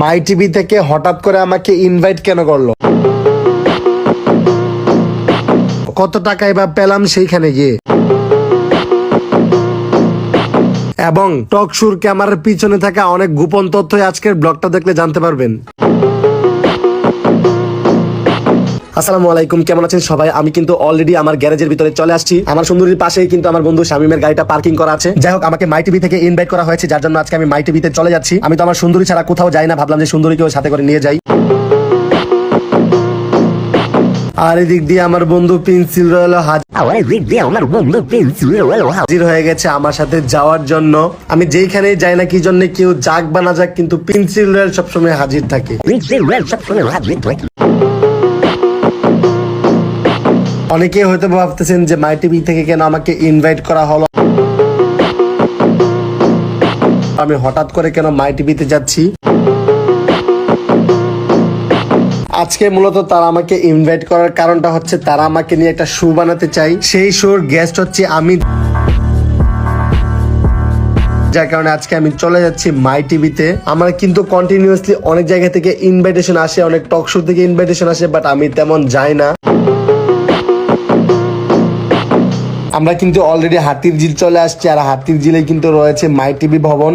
মাই TV থেকে হঠাৎ করে আমাকে ইনভাইট কেন করল? কত টাকায় বা পেলাম সেইখানে গিয়ে। এবং টক শুর ক্যামেরার পিছনে থাকা অনেক গোপন তথ্য আজকের ব্লগটা দেখলে জানতে পারবেন। আসসালামু আলাইকুম কেমন আছেন সবাই? আমি কিন্তু অলরেডি আমার গ্যারেজের ভিতরে চলে আসছি। আমার সুন্দরীর পাশেই কিন্তু আমার বন্ধু শামিমের গাড়িটা পার্কিং করা আছে। যাই হোক আমাকে মাই টিভি থেকে ইনভাইট করা হয়েছে যার জন্য আজকে আমি মাই টিভিতে চলে যাচ্ছি। আমি তো আমার সুন্দরী ছাড়া কোথাও যাই না ভাবলাম যে সুন্দরীকেও সাথে করে নিয়ে যাই। আর এদিক দিয়ে আমার বন্ধু পেন্সিল রয়েল. হাজির হয়ে গেছে আমার সাথে যাওয়ার জন্য। আমি যেইখানেই যাই না কি জন্য কেউ যাক বা না যাক কিন্তু পেন্সিল রয়েল সবসময় হাজির থাকে। Pinche real shop con el hardware track. অনেকে হয়তো ভাবতেছেন যে মাই টিভি থেকে কেন আমাকে ইনভাইট করা হলো? আমি হঠাৎ করে কেন মাই টিভিতে যাচ্ছি? আজকে মূলত তারা আমাকে ইনভাইট করার কারণটা হচ্ছে তারা আমাকে নিয়ে একটা শো বানাতে চাই। সেই শোর গেস্ট হচ্ছে আমি। যার কারণে আজকে আমি চলে যাচ্ছি মাই টিভিতে। আমার কিন্তু কন্টিনিউয়াসলি অনেক জায়গা থেকে ইনভাইটেশন আসে, অনেক টক শো থেকে ইনভাইটেশন আসে বাট আমি তেমন যাই না। আমরা কিন্তু অলরেডি হাতির ঝিল চলে আসছি, আর হাতির ঝিলে কিন্তু রয়েছে মাই টিভি ভবন।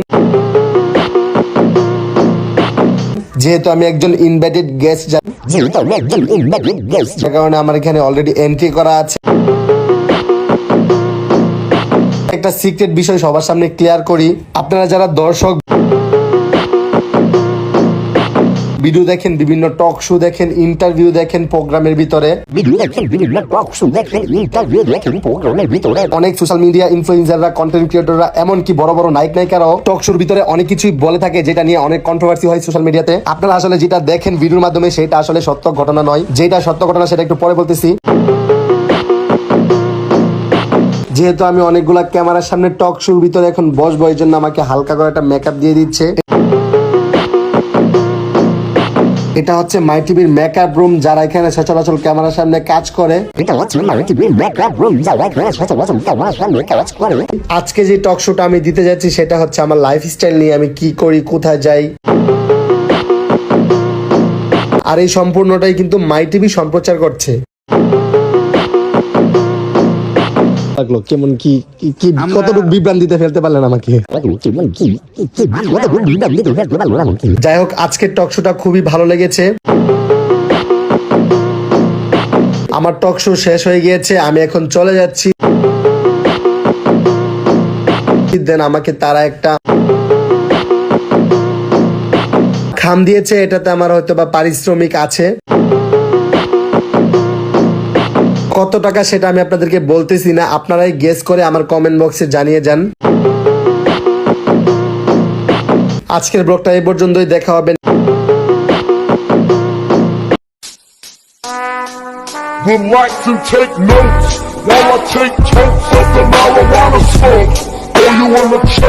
যেহেতু আমি একজন ইনভাইটেড গেস্ট যেহেতু একজন গেস্ট কারণে আমার এখানে অলরেডি এন্ট্রি করা আছে। একটা সিক্রেট বিষয় সবার সামনে ক্লিয়ার করি। আপনারা যারা দর্শক ভিডিও দেখেন বিভিন্ন টক শো দেখেন ইন্টারভিউ দেখেন প্রোগ্রামের ভিতরে। অনেক সোশ্যাল মিডিয়া ইনফ্লুয়েন্সাররা কন্টেন্ট ক্রিয়েটররা এমনকি বড় বড় নায়ক নায়িকারাও টক শোর ভিতরে অনেক কিছুই বলে থাকে যেটা নিয়ে অনেক কন্ট্রোভার্সি হয় সোশ্যাল মিডিয়াতে আপনারা আসলে যেটা দেখেন ভিডিওর মাধ্যমে সেটা আসলে সত্য ঘটনা নয়। যেটা সত্য ঘটনা সেটা একটু পরে বলতেছি। যেহেতু আমি অনেকগুলা ক্যামেরার সামনে টক শোর ভিতরে এখন বসবো এই জন্য আমাকে হালকা করে একটা মেকআপ দিয়ে দিচ্ছে। এটা হচ্ছে মাই টিভির মেকআপ রুম যারা এখানে সচরাচর ক্যামেরার সামনে কাজ করে। আজকে যে টক শোটা আমি দিতে যাচ্ছি সেটা হচ্ছে আমার লাইফস্টাইল নিয়ে আমি কি করি কোথায় যাই। আর এই সম্পূর্ণটাই কিন্তু মাই টিভি সম্প্রচার করছে। লাগল? কেমন কি কি- কতটুকু বিভ্রান্তিতে ফেলতে পারলেন আমাকে? যাই হোক আজকের টক শোটা খুবই ভালো লেগেছে। আমার টক শো শেষ হয়ে গিয়েছে আমি এখন চলে যাচ্ছি। দেন আমাকে তারা একটা খাম দিয়েছে এটাতে আমার হয়তো বা পারিশ্রমিক আছে। কত টাকা সেটা আমি আপনাদেরকে বলতেছি না আপনারাই গেস করে আমার কমেন্ট বক্সে জানিয়ে যান আজকের ব্লগটা এই পর্যন্তই দেখা হবে would like to take notes while I take totes of the marijuana smoke. Oh, you wanna choke?